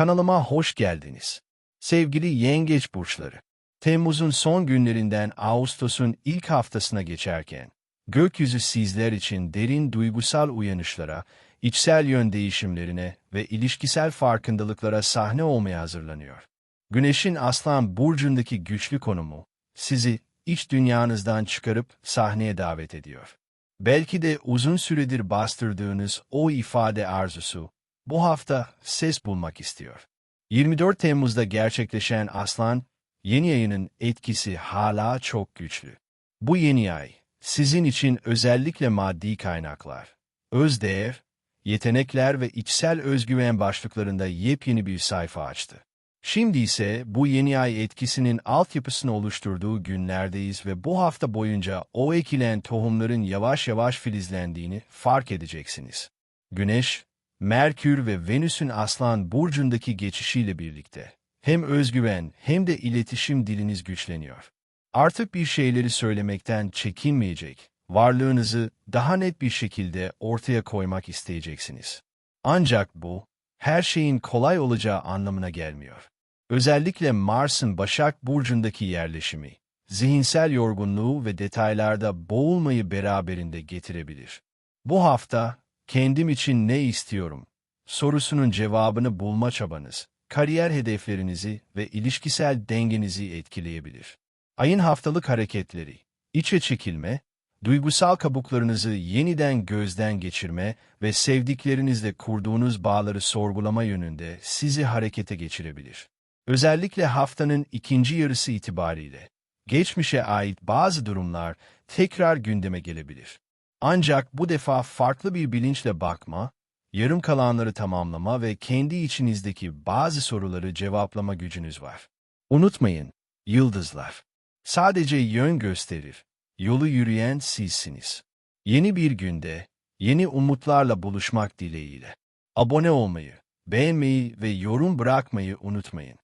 Kanalıma hoş geldiniz. Sevgili yengeç burçları. Temmuz'un son günlerinden Ağustos'un ilk haftasına geçerken, gökyüzü sizler için derin duygusal uyanışlara, içsel yön değişimlerine ve ilişkisel farkındalıklara sahne olmaya hazırlanıyor. Güneşin Aslan Burcu'ndaki güçlü konumu, sizi iç dünyanızdan çıkarıp sahneye davet ediyor. Belki de uzun süredir bastırdığınız o ifade arzusu, bu hafta ses bulmak istiyor. 24 Temmuz'da gerçekleşen Aslan, yeni ayının etkisi hala çok güçlü. Bu yeni ay, sizin için özellikle maddi kaynaklar, özdeğer, yetenekler ve içsel özgüven başlıklarında yepyeni bir sayfa açtı. Şimdi ise bu yeni ay etkisinin altyapısını oluşturduğu günlerdeyiz ve bu hafta boyunca o ekilen tohumların yavaş yavaş filizlendiğini fark edeceksiniz. Güneş, Merkür ve Venüs'ün Aslan Burcu'ndaki geçişiyle birlikte hem özgüven hem de iletişim diliniz güçleniyor. Artık bir şeyleri söylemekten çekinmeyecek, varlığınızı daha net bir şekilde ortaya koymak isteyeceksiniz. Ancak bu, her şeyin kolay olacağı anlamına gelmiyor. Özellikle Mars'ın Başak Burcu'ndaki yerleşimi, zihinsel yorgunluğu ve detaylarda boğulmayı beraberinde getirebilir. Bu hafta, kendim için ne istiyorum sorusunun cevabını bulma çabanız, kariyer hedeflerinizi ve ilişkisel dengenizi etkileyebilir. Ayın haftalık hareketleri, içe çekilme, duygusal kabuklarınızı yeniden gözden geçirme ve sevdiklerinizle kurduğunuz bağları sorgulama yönünde sizi harekete geçirebilir. Özellikle haftanın ikinci yarısı itibariyle, geçmişe ait bazı durumlar tekrar gündeme gelebilir. Ancak bu defa farklı bir bilinçle bakma, yarım kalanları tamamlama ve kendi içinizdeki bazı soruları cevaplama gücünüz var. Unutmayın, yıldızlar sadece yön gösterir, yolu yürüyen sizsiniz. Yeni bir günde, yeni umutlarla buluşmak dileğiyle. Abone olmayı, beğenmeyi ve yorum bırakmayı unutmayın.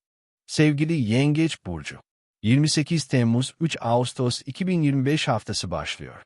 Sevgili Yengeç Burcu, 28 Temmuz 3 Ağustos 2025 haftası başlıyor.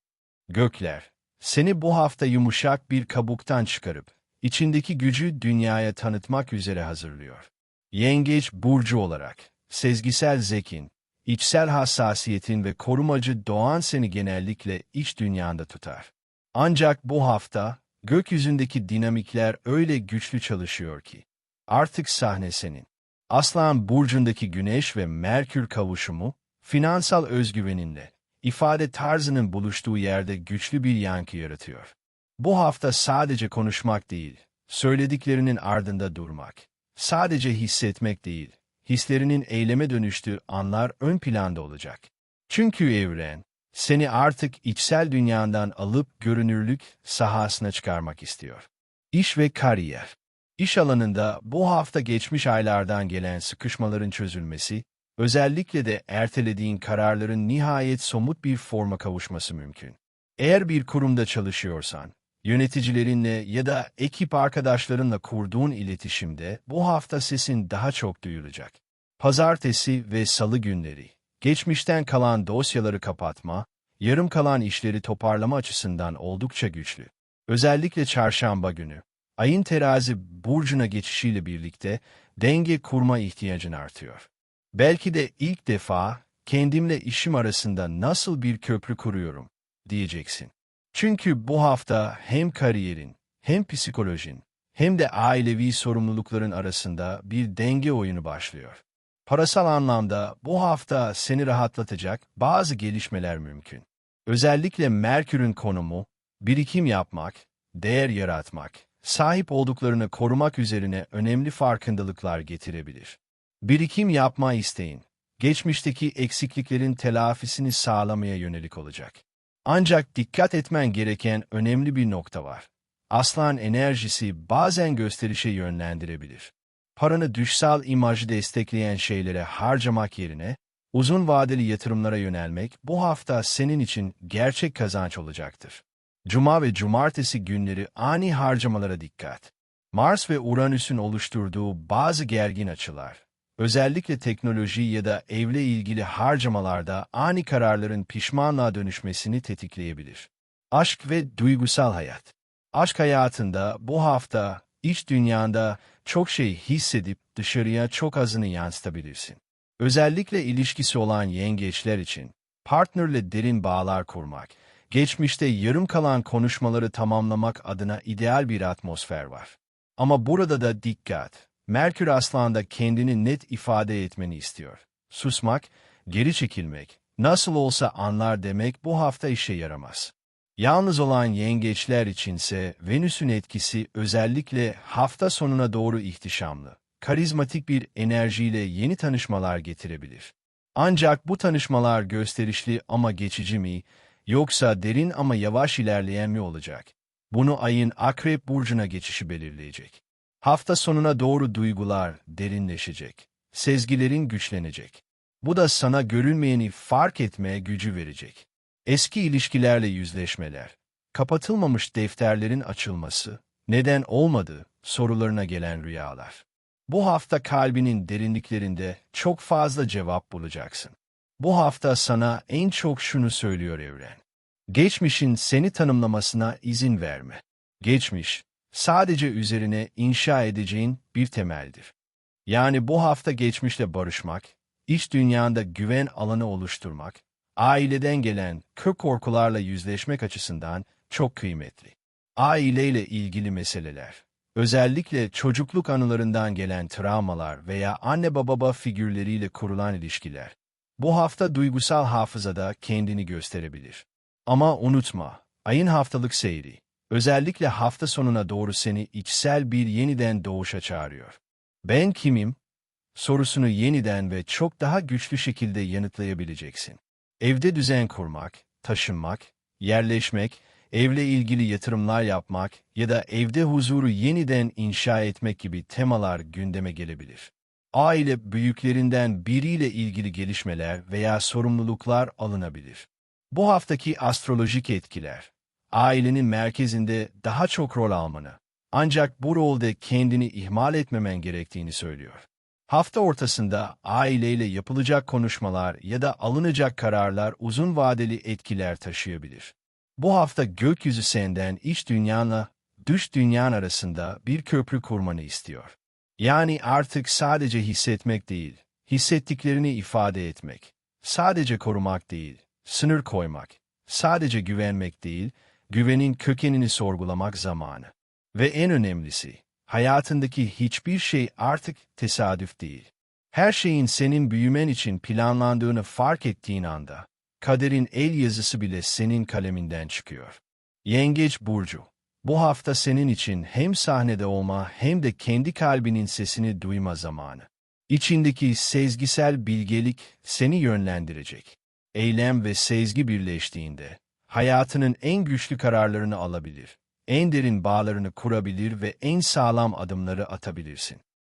Gökler, seni bu hafta yumuşak bir kabuktan çıkarıp, içindeki gücü dünyaya tanıtmak üzere hazırlıyor. Yengeç Burcu olarak, sezgisel zekin, içsel hassasiyetin ve korumacı doğan seni genellikle iç dünyanda tutar. Ancak bu hafta, gökyüzündeki dinamikler öyle güçlü çalışıyor ki, artık sahne senin. Aslan Burcu'ndaki Güneş ve Merkür kavuşumu, finansal özgüveninle, ifade tarzının buluştuğu yerde güçlü bir yankı yaratıyor. Bu hafta sadece konuşmak değil, söylediklerinin ardında durmak. Sadece hissetmek değil, hislerinin eyleme dönüştüğü anlar ön planda olacak. Çünkü evren, seni artık içsel dünyandan alıp görünürlük sahasına çıkarmak istiyor. İş ve kariyer. İş alanında bu hafta geçmiş aylardan gelen sıkışmaların çözülmesi, özellikle de ertelediğin kararların nihayet somut bir forma kavuşması mümkün. Eğer bir kurumda çalışıyorsan, yöneticilerinle ya da ekip arkadaşlarınla kurduğun iletişimde bu hafta sesin daha çok duyulacak. Pazartesi ve salı günleri, geçmişten kalan dosyaları kapatma, yarım kalan işleri toparlama açısından oldukça güçlü. Özellikle çarşamba günü, ayın terazi burcuna geçişiyle birlikte denge kurma ihtiyacın artıyor. Belki de ilk defa kendimle işim arasında nasıl bir köprü kuruyorum diyeceksin. Çünkü bu hafta hem kariyerin, hem psikolojin, hem de ailevi sorumlulukların arasında bir denge oyunu başlıyor. Parasal anlamda bu hafta seni rahatlatacak bazı gelişmeler mümkün. Özellikle Merkür'ün konumu, birikim yapmak, değer yaratmak, sahip olduklarını korumak üzerine önemli farkındalıklar getirebilir. Birikim yapma isteğin, geçmişteki eksikliklerin telafisini sağlamaya yönelik olacak. Ancak dikkat etmen gereken önemli bir nokta var. Aslan enerjisi bazen gösterişe yönlendirebilir. Paranı düşsel imajı destekleyen şeylere harcamak yerine, uzun vadeli yatırımlara yönelmek bu hafta senin için gerçek kazanç olacaktır. Cuma ve cumartesi günleri ani harcamalara dikkat. Mars ve Uranüs'ün oluşturduğu bazı gergin açılar, özellikle teknoloji ya da evle ilgili harcamalarda ani kararların pişmanlığa dönüşmesini tetikleyebilir. Aşk ve duygusal hayat. Aşk hayatında bu hafta iç dünyanda çok şey hissedip dışarıya çok azını yansıtabilirsin. Özellikle ilişkisi olan yengeçler için partnerle derin bağlar kurmak, geçmişte yarım kalan konuşmaları tamamlamak adına ideal bir atmosfer var. Ama burada da dikkat. Merkür Aslan'da kendini net ifade etmeni istiyor. Susmak, geri çekilmek, nasıl olsa anlar demek bu hafta işe yaramaz. Yalnız olan yengeçler içinse Venüs'ün etkisi özellikle hafta sonuna doğru ihtişamlı, karizmatik bir enerjiyle yeni tanışmalar getirebilir. Ancak bu tanışmalar gösterişli ama geçici mi, yoksa derin ama yavaş ilerleyen mi olacak? Bunu ayın Akrep Burcu'na geçişi belirleyecek. Hafta sonuna doğru duygular derinleşecek, sezgilerin güçlenecek. Bu da sana görünmeyeni fark etmeye gücü verecek. Eski ilişkilerle yüzleşmeler, kapatılmamış defterlerin açılması, neden olmadı sorularına gelen rüyalar. Bu hafta kalbinin derinliklerinde çok fazla cevap bulacaksın. Bu hafta sana en çok şunu söylüyor evren. Geçmişin seni tanımlamasına izin verme. Geçmiş, sadece üzerine inşa edeceğin bir temeldir. Yani bu hafta geçmişle barışmak, iç dünyanda güven alanı oluşturmak, aileden gelen kök korkularla yüzleşmek açısından çok kıymetli. Aileyle ilgili meseleler, özellikle çocukluk anılarından gelen travmalar veya anne baba figürleriyle kurulan ilişkiler, bu hafta duygusal hafızada kendini gösterebilir. Ama unutma, ayın haftalık seyri, özellikle hafta sonuna doğru seni içsel bir yeniden doğuşa çağırıyor. Ben kimim? Sorusunu yeniden ve çok daha güçlü şekilde yanıtlayabileceksin. Evde düzen kurmak, taşınmak, yerleşmek, evle ilgili yatırımlar yapmak ya da evde huzuru yeniden inşa etmek gibi temalar gündeme gelebilir. Aile büyüklerinden biriyle ilgili gelişmeler veya sorumluluklar alınabilir. Bu haftaki astrolojik etkiler, ailenin merkezinde daha çok rol almanı, ancak bu rolde kendini ihmal etmemen gerektiğini söylüyor. Hafta ortasında aileyle yapılacak konuşmalar ya da alınacak kararlar uzun vadeli etkiler taşıyabilir. Bu hafta gökyüzü senden iç dünyanla dış dünyan arasında bir köprü kurmanı istiyor. Yani artık sadece hissetmek değil, hissettiklerini ifade etmek. Sadece korumak değil, sınır koymak. Sadece güvenmek değil, güvenin kökenini sorgulamak zamanı. Ve en önemlisi, hayatındaki hiçbir şey artık tesadüf değil. Her şeyin senin büyümen için planlandığını fark ettiğin anda, kaderin el yazısı bile senin kaleminden çıkıyor. Yengeç Burcu, bu hafta senin için hem sahnede olma hem de kendi kalbinin sesini duyma zamanı. İçindeki sezgisel bilgelik seni yönlendirecek. Eylem ve sezgi birleştiğinde, hayatının en güçlü kararlarını alabilir en derin bağlarını kurabilir ve en sağlam adımları atabilirsin.